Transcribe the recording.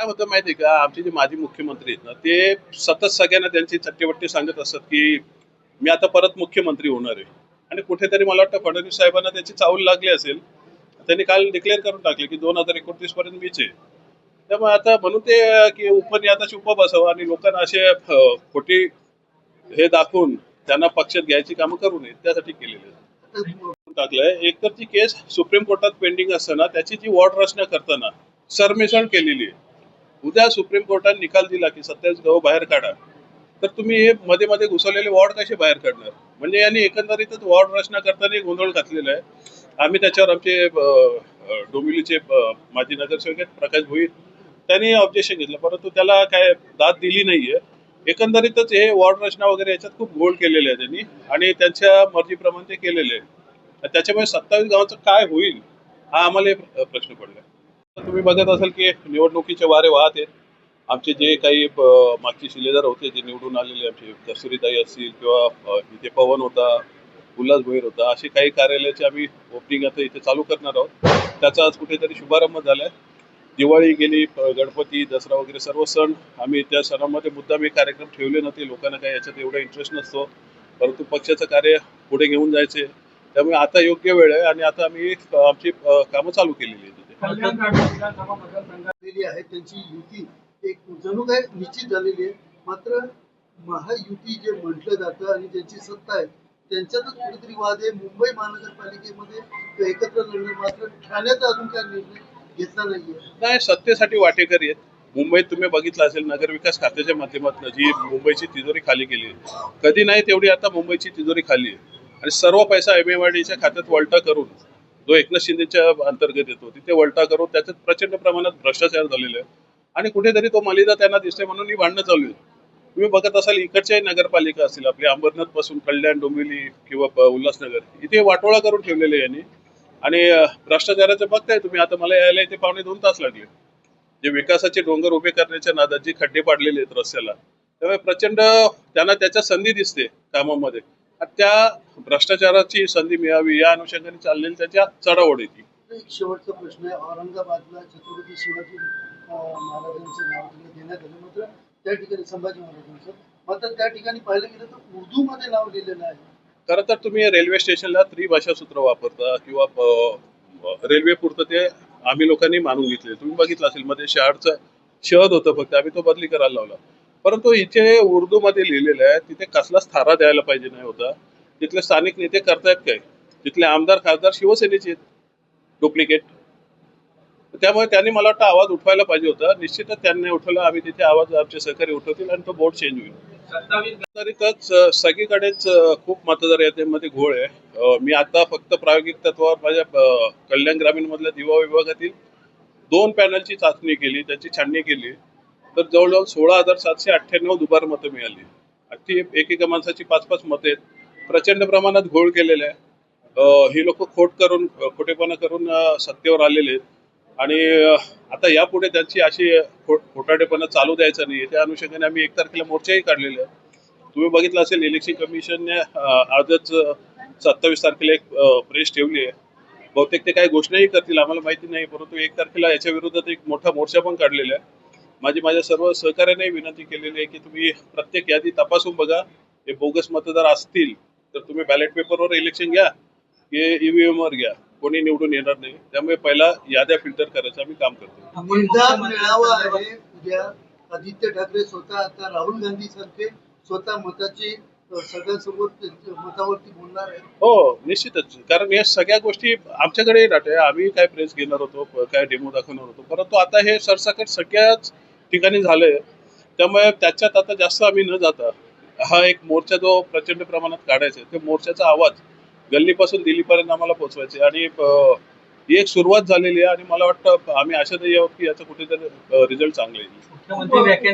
काय होतं माहिती आहे का? आमचे जे माजी मुख्यमंत्री आहेत ना ते सतत सगळ्यांना त्यांची चट्टेवट्टे सांगत असतात की मी आता परत मुख्यमंत्री होणार आहे. आणि कुठेतरी मला वाटतं फडणवीस साहेबांना त्याची चावल लागली असेल. त्यांनी काल डिक्लेअर करून टाकले की दोन हजार एकोणतीस पर्यंत मीच आहे. त्यामुळे आता म्हणून ते की उपनियाताची उप बसावं आणि लोकांना असे खोटी हे दाखवून त्यांना पक्षात घ्यायची कामं करू नये त्यासाठी केलेले टाकलंय. एक तर ती केस सुप्रीम कोर्टात पेंडिंग असताना त्याची जी वॉर्ड रचना करताना सरमिसळ केलेली आहे. उद्या सुप्रीम कोर्टाने निकाल दिला की सत्तावीस गाव बाहेर काढा. तर तुम्ही हे मध्ये मध्ये घुसवलेले वॉर्ड कसे बाहेर काढणार? म्हणजे यांनी एकंदरीतच वॉर्ड रचना करताना गोंधळ घातलेला आहे. आम्ही त्याच्यावर आमचे डोंबिवलीचे माजी नगरसेवक आहेत प्रकाश भोईर. त्यांनी ऑब्जेक्शन घेतलं परंतु त्याला काय दाद दिली नाहीये. एकंदरीतच हे वॉर्ड रचना वगैरे याच्यात खूप गोल केलेले आहे त्यांनी आणि त्यांच्या मर्जीप्रमाणे ते केलेले आहे. त्याच्यामुळे सत्तावीस गावाचं काय होईल हा आम्हाला प्रश्न पडला. तुम्ही बघत असाल की निवडणुकीचे वारे वाहत. आहेत आमचे जे काही मागचे शिलेदार होते जे निवडून आलेले आमचे कस्तुरीताई असतील किंवा इथे पवन होता उल्हास भोईर होता असे काही कार्यालयाचे आम्ही ओपनिंग आता इथे चालू करणार आहोत. त्याचा आज कुठेतरी शुभारंभ झालाय. दिवाळी गेली गणपती दसरा वगैरे सर्व सण आम्ही त्या सणामध्ये मुद्दाम हे कार्यक्रम ठेवले नव्हते. लोकांना काही याच्यात एवढा इंटरेस्ट नसतो. परंतु पक्षाचं कार्य पुढे घेऊन जायचे. त्यामुळे आता योग्य वेळ आहे आणि आता आम्ही आमची कामं चालू केलेली आहेत. आहे. त्यांची युती एक जणू काय निश्चित झालेली आहे. मात्र महायुती जे म्हटलं जातं आणि ज्यांची सत्ता आहे त्यांच्यातच कुठेतरी वाद आहे. मुंबई महानगरपालिकेमध्ये एकत्र लढणं मात्र ठाण्याचा अजून काय निर्णय घेतला नाहीये. नाही सत्तेसाठी वाटेकरी आहेत. मुंबईत तुम्ही बघितलं असेल नगरविकास खात्याच्या माध्यमातून जी मुंबईची तिजोरी खाली केली आहे. कधी नाही तेवढी आता मुंबईची तिजोरी खाली आहे. आणि सर्व पैसा एम एम आय डीच्या खात्यात वलटा करून जो एकनाथ शिंदेच्या अंतर्गत येतो तिथे वलटा करून त्याच्यात प्रचंड प्रमाणात भ्रष्टाचार झालेला आहे आणि कुठेतरी तो मालिदा त्यांना दिसतोय म्हणून ही भांडणं चालू आहेत. तुम्ही बघत असाल इकडच्याही नगरपालिका असतील आपली अंबरनाथपासून कल्याण डोंबिवली किंवा उल्हासनगर इथे वाटोळा करून ठेवलेले यांनी. आणि भ्रष्टाचाराचं बघताय तुम्ही. आता मला यायला इथे पावणे दोन तास लागले. जे विकासाचे डोंगर उभे करण्याच्या नादात जे खड्डे पाडलेले आहेत रस्त्याला त्यामुळे प्रचंड त्यांना त्याच्या संधी दिसते कामामध्ये. त्या भ्रष्टाचाराची संधी मिळावी या अनुषंगाने चाललेली त्याच्या चढाओढ येते शेवटचा प्रश्न आहे औरंगाबादला छत्रपती शिवाजी महाराजांचं नाव देण्यात आलं. मात्र त्या ठिकाणी संभाजी महाराजांचं. मात्र त्या ठिकाणी पाहिलं गेलं तर उर्दू मध्ये नाव लिहिलेलं आहे. खरं तर तुम्ही रेल्वे स्टेशनला त्रिभाषा सूत्र वापरता किंवा रेल्वे पुरतं ते आम्ही लोकांनी मानून घेतले तुम्ही बघितलं असेल मध्ये शहरचं शहद होतं फक्त. आम्ही तो बदली करायला लावला. परंतु इथे उर्दू मध्ये लिहिलेलं आहे तिथे कसलाच थारा द्यायला पाहिजे नाही होता. तिथले स्थानिक नेते करतायत काय? तिथले आमदार खासदार शिवसेनेचे डुप्लिकेट त्यामुळे त्यांनी मला वाटतं आवाज उठवायला पाहिजे होता. निश्चितच त्यांनी उठवला. आम्ही तिथे आवाज आमचे सहकारी उठवतील आणि तो बोर्ड चेंज होईल. सत्तावीस सगळीकडेच खूप मतदार याद्यांमध्ये घोळ आहे. मी आता फक्त प्रायोगिक तत्वावर माझ्या कल्याण ग्रामीण मधल्या दिवा विभागातील दोन पॅनलची चाचणी केली त्याची छाननी केली. तर जवळजवळ सोळा हजार सातशे अठ्ठ्याण्णव दुबार मतं मिळाली. अगदी एकेका माणसाची पाच पाच मतं आहेत. प्रचंड प्रमाणात घोळ केलेला आहे. ही लोक खोट करून खोटेपणा करून सत्तेवर आलेले आहेत. आणि आता यापुढे त्यांची अशी खोट खोटाडेपणा चालू द्यायचा नाही त्या अनुषंगाने आम्ही एक तारखेला मोर्चाही काढलेले आहे. तुम्ही बघितलं असेल इलेक्शन कमिशनने आजच सत्तावीस तारखेला एक प्रेस ठेवली आहे. बहुतेक ते काही घोषणाही करतील आम्हाला माहिती नाही. परंतु एक तारखेला याच्या विरोधात एक मोठा मोर्चा पण काढलेला आहे. माझी माझ्या सर्व सहकार्याने विनंती केलेली आहे की तुम्ही प्रत्येक यादी तपासून बघा. हे बोगस मतदार असतील तर तुम्ही बॅलेट पेपरवर इलेक्शन घ्या. की ईव्हीएम वर घ्या. कोणी निवडून येणार नाही. त्यामुळे पहिला याद्या फिल्टर करायचं आम्ही काम करतो. आदित्य ठाकरे स्वतः आता राहुल गांधी सारखे स्वतः मताची सगळ्यांसमोर त्यांच्या मतावरती बोलणार आहे हो निश्चितच. कारण या सगळ्या गोष्टी आमच्याकडे राहते आम्ही काय प्रेस घेणार होतो काय डेमो दाखवणार होतो. परंतु आता हे सरसकट सगळ्याच ठिकाणी झालंय. त्यामुळे त्याच्यात आता जास्त आम्ही न जाता हा एक मोर्चा जो प्रचंड प्रमाणात काढायचा आहे, मोर्चाचा आवाज गल्लीपासून दिल्लीपर्यंत आम्हाला पोहोचवायचे आणि ही एक सुरुवात झालेली आहे आणि मला वाटतं आम्ही आशादायी आहोत की याचा कुठेतरी रिझल्ट चांगले येईल.